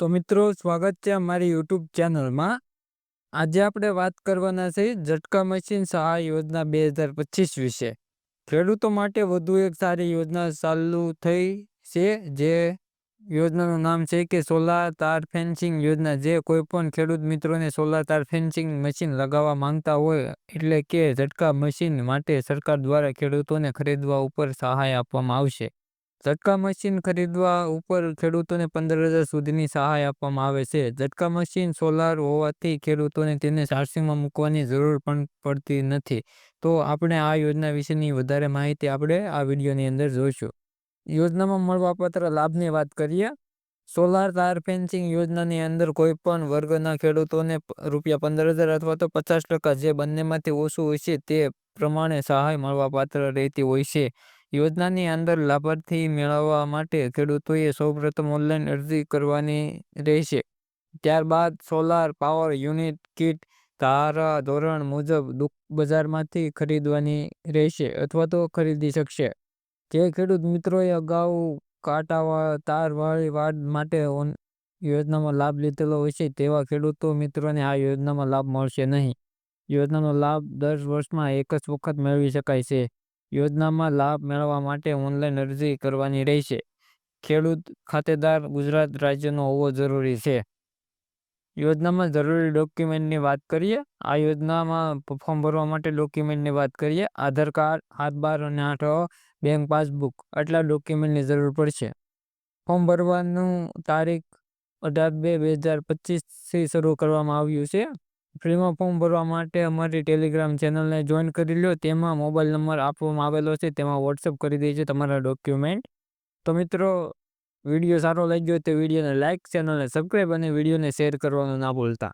તો મિત્રો, સ્વાગત છે અમારી યુટ્યુબ ચેનલમાં. આજે આપણે વાત કરવાના છે ઝટકા મશીન સહાય યોજના બે હજાર પચીસ વિશે. ખેડૂતો માટે વધુ એક સારી યોજના ચાલુ થઈ છે, જે યોજનાનું નામ છે કે સોલાર તાર ફેન્સિંગ યોજના. જે કોઈ પણ ખેડૂત મિત્રોને સોલાર તાર ફેન્સિંગ મશીન લગાવવા માંગતા હોય, એટલે કે ઝટકા મશીન માટે સરકાર દ્વારા ખેડૂતોને ખરીદવા ઉપર સહાય આપવામાં આવશે. ઝટકા મશીન ખરીદવા ઉપર ખેડૂતોને પંદર હજાર સુધીની સહાય આપવામાં આવે છે. ઝટકા મશીન સોલાર હોવાથી ખેડૂતોને તેને ચાર્જિંગમાં મૂકવાની જરૂર પણ પડતી નથી. તો આપણે આ યોજના વિશેની વધારે માહિતી આપણે આ વિડીયોની અંદર જોઈશું. યોજનામાં મળવાપાત્ર લાભની વાત કરીએ. સોલાર તાર ફેન્સિંગ યોજનાની અંદર કોઈ પણ વર્ગના ખેડૂતોને રૂપિયા પંદર હજાર અથવા તો પચાસ ટકા જે બંનેમાંથી ઓછું હોય છે તે પ્રમાણે સહાય મળવાપાત્ર રહેતી હોય છે. યોજનાની અંદર લાભાર્થી મેળવવા માટે ખેડૂતોએ સૌપ્રથમ ઓનલાઈન અરજી કરવાની રહેશે. ત્યારબાદ સોલાર પાવર યુનિટ કીટ ધારા ધોરણ મુજબ બજારમાંથી ખરીદવાની રહેશે અથવા તો ખરીદી શકશે. જે ખેડૂત મિત્રોએ અગાઉ કાંટાવાળા તારવાળી વાડ માટે યોજનામાં લાભ લીધેલો હોય છે તેવા ખેડૂતો મિત્રોને આ યોજનામાં લાભ મળશે નહીં. યોજનાનો લાભ દસ વર્ષમાં એક જ વખત મેળવી શકાય છે. યોજનામાં લાભ મેળવવા માટે ઓનલાઈન અરજી કરવાની રહેશે. ખેડૂત ખાતેદાર ગુજરાત રાજ્યનો હોવો જરૂરી છે. યોજનામાં જરૂરી ડોક્યુમેન્ટની વાત કરીએ, આ યોજનામાં ફોર્મ ભરવા માટે ડોક્યુમેન્ટની વાત કરીએ, આધાર કાર્ડ હાથ બાર અને આઠ બેંક પાસબુક, આટલા ડોક્યુમેન્ટની જરૂર પડશે. ફોર્મ ભરવાનું તારીખ અઢાર બે બે હજાર પચીસથી શરૂ કરવામાં આવ્યું છે. ફ્રીમાં ફોર્મ ભરવા માટે અમારી ટેલિગ્રામ ચેનલને જોઈન કરી લો. તેમાં મોબાઈલ નંબર આપવામાં આવેલો છે. તેમાં વોટ્સઅપ કરી દેજો તમારા ડોક્યુમેન્ટ તો મિત્રો, વીડિયો સારો લાગ્યો તો વિડીયોને લાઇક ચેનલને સબસ્ક્રાઈબ અને વિડીયોને શેર કરવાનું ના ભૂલતા.